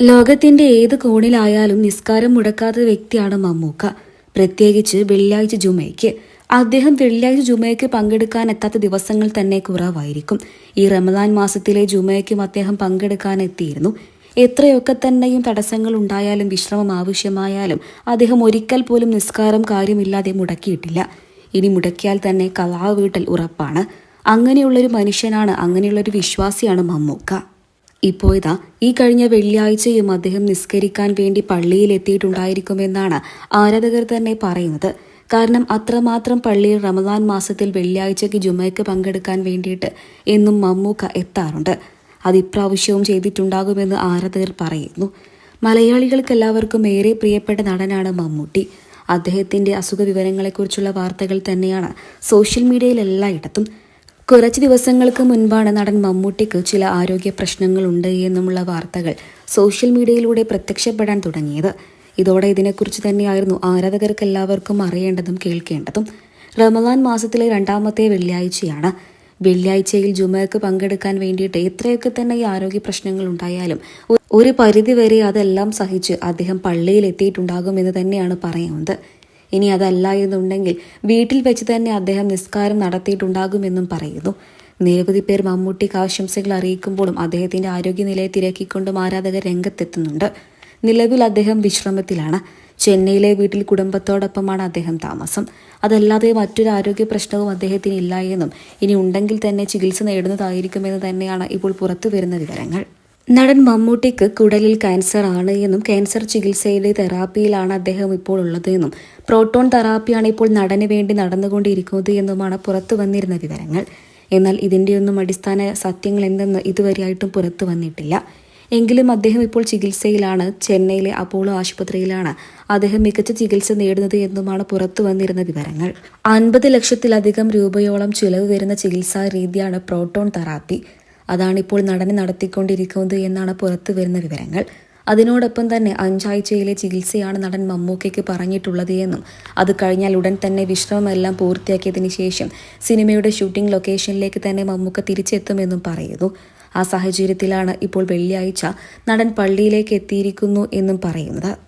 ലോകത്തിന്റെ ഏത് കോണിലായാലും നിസ്കാരം മുടക്കാത്ത വ്യക്തിയാണ് മമ്മൂക്ക. പ്രത്യേകിച്ച് വെള്ളിയാഴ്ച ജുമയ്ക്ക്. അദ്ദേഹം വെള്ളിയാഴ്ച ജുമയ്ക്ക് പങ്കെടുക്കാൻ എത്താത്ത ദിവസങ്ങൾ തന്നെ കുറവായിരിക്കും. ഈ റമദാൻ മാസത്തിലെ ജുമയ്ക്കും അദ്ദേഹം പങ്കെടുക്കാൻ എത്തിയിരുന്നു എത്രയൊക്കെ തന്നെയും തടസ്സങ്ങൾ ഉണ്ടായാലും വിശ്രമം ആവശ്യമായാലും അദ്ദേഹം ഒരിക്കൽ പോലും നിസ്കാരം കാര്യമില്ലാതെ മുടക്കിയിട്ടില്ല. ഇനി മുടക്കിയാൽ തന്നെ കലാവീട്ടൽ ഉറപ്പാണ്. അങ്ങനെയുള്ളൊരു മനുഷ്യനാണ് അങ്ങനെയുള്ളൊരു വിശ്വാസിയാണ് മമ്മൂക്ക. ഇപ്പോൾ ഇതാ ഈ കഴിഞ്ഞ വെള്ളിയാഴ്ചയും അദ്ദേഹം നിസ്കരിക്കാൻ വേണ്ടി പള്ളിയിൽ എത്തിയിട്ടുണ്ടായിരിക്കുമെന്നാണ് ആരാധകർ തന്നെ പറയുന്നത്. കാരണം അത്രമാത്രം പള്ളിയിൽ റമദാൻ മാസത്തിൽ വെള്ളിയാഴ്ചയ്ക്ക് ജുമയ്ക്ക് പങ്കെടുക്കാൻ വേണ്ടിയിട്ട് എന്നും മമ്മൂക്ക എത്താറുണ്ട്. അത് ഇപ്രാവശ്യവും ചെയ്തിട്ടുണ്ടാകുമെന്ന് ആരാധകർ പറയുന്നു. മലയാളികൾക്ക് എല്ലാവർക്കും ഏറെ പ്രിയപ്പെട്ട നടനാണ് മമ്മൂട്ടി. അദ്ദേഹത്തിന്റെ അസുഖ വിവരങ്ങളെക്കുറിച്ചുള്ള വാർത്തകൾ തന്നെയാണ് സോഷ്യൽ മീഡിയയിൽ എല്ലായിടത്തും. കുറച്ച് ദിവസങ്ങൾക്ക് മുൻപാണ് നടൻ മമ്മൂട്ടിക്ക് ചില ആരോഗ്യ പ്രശ്നങ്ങളുണ്ട് എന്നുമുള്ള വാർത്തകൾ സോഷ്യൽ മീഡിയയിലൂടെ പ്രത്യക്ഷപ്പെടാൻ തുടങ്ങിയത്. ഇതോടെ ഇതിനെക്കുറിച്ച് തന്നെയായിരുന്നു ആരാധകർക്ക് എല്ലാവർക്കും അറിയേണ്ടതും കേൾക്കേണ്ടതും. റമദാൻ മാസത്തിലെ രണ്ടാമത്തെ വെള്ളിയാഴ്ചയാണ്. വെള്ളിയാഴ്ചയിൽ ജുമയ്ക്ക് പങ്കെടുക്കാൻ വേണ്ടിയിട്ട് എത്രയൊക്കെ തന്നെ ഈ ആരോഗ്യ പ്രശ്നങ്ങൾ ഉണ്ടായാലും ഒരു ഒരു പരിധിവരെ അതെല്ലാം സഹിച്ച് അദ്ദേഹം പള്ളിയിൽ എത്തിയിട്ടുണ്ടാകും എന്ന് തന്നെയാണ് പറയുന്നത്. ഇനി അതല്ല എന്നുണ്ടെങ്കിൽ വീട്ടിൽ വെച്ച് തന്നെ അദ്ദേഹം നിസ്കാരം നടത്തിയിട്ടുണ്ടാകുമെന്നും പറയുന്നു. നിരവധി പേർ മമ്മൂട്ടിക്ക് ആശംസകൾ അറിയിക്കുമ്പോഴും അദ്ദേഹത്തിന്റെ ആരോഗ്യനിലയെ തിരക്കിക്കൊണ്ടും ആരാധകർ രംഗത്തെത്തുന്നുണ്ട്. നിലവിൽ അദ്ദേഹം വിശ്രമത്തിലാണ്. ചെന്നൈയിലെ വീട്ടിൽ കുടുംബത്തോടൊപ്പമാണ് അദ്ദേഹം താമസം. അതല്ലാതെ മറ്റൊരു ആരോഗ്യ പ്രശ്നവും അദ്ദേഹത്തിന് ഇല്ല എന്നും ഇനി ഉണ്ടെങ്കിൽ തന്നെ ചികിത്സ നേടുന്നതായിരിക്കുമെന്ന് തന്നെയാണ് ഇപ്പോൾ പുറത്തു വരുന്ന വിവരങ്ങൾ. നടൻ മമ്മൂട്ടിക്ക് കുടലിൽ ക്യാൻസർ ആണ് എന്നും ക്യാൻസർ ചികിത്സയിലെ തെറാപ്പിയിലാണ് അദ്ദേഹം ഇപ്പോൾ ഉള്ളത് എന്നും. പ്രോട്ടോൺ തെറാപ്പിയാണ് ഇപ്പോൾ നടന് വേണ്ടി നടന്നുകൊണ്ടിരിക്കുന്നത് എന്നുമാണ് പുറത്തു വന്നിരുന്ന വിവരങ്ങൾ. എന്നാൽ ഇതിന്റെയൊന്നും അടിസ്ഥാന സത്യങ്ങൾ എന്തെന്ന് ഇതുവരെയായിട്ടും പുറത്തു വന്നിട്ടില്ല. എങ്കിലും അദ്ദേഹം ഇപ്പോൾ ചികിത്സയിലാണ് ചെന്നൈയിലെ അപ്പോളോ ആശുപത്രിയിലാണ് അദ്ദേഹം മികച്ച ചികിത്സ നേടുന്നത് എന്നുമാണ് പുറത്തു വന്നിരുന്ന വിവരങ്ങൾ. അൻപത് ലക്ഷത്തിലധികം രൂപയോളം ചിലവ് വരുന്ന ചികിത്സാ രീതിയാണ് പ്രോട്ടോൺ തെറാപ്പി അതാണിപ്പോൾ നടന് നടത്തിക്കൊണ്ടിരിക്കുന്നത് എന്നാണ് പുറത്തു വരുന്ന വിവരങ്ങൾ. അതിനോടൊപ്പം തന്നെ അഞ്ചാഴ്ചയിലെ ചികിത്സയാണ് നടൻ മമ്മൂക്കയ്ക്ക് പറഞ്ഞിട്ടുള്ളത് എന്നും അത് കഴിഞ്ഞാൽ ഉടൻ തന്നെ വിശ്രമമെല്ലാം പൂർത്തിയാക്കിയതിന് ശേഷം സിനിമയുടെ ഷൂട്ടിംഗ് ലൊക്കേഷനിലേക്ക് തന്നെ മമ്മൂക്ക തിരിച്ചെത്തുമെന്നും പറയുന്നു. ആ സാഹചര്യത്തിലാണ് ഇപ്പോൾ വെള്ളിയാഴ്ച നടൻ പള്ളിയിലേക്ക് എത്തിയിരിക്കുന്നു എന്നും പറയുന്നത്.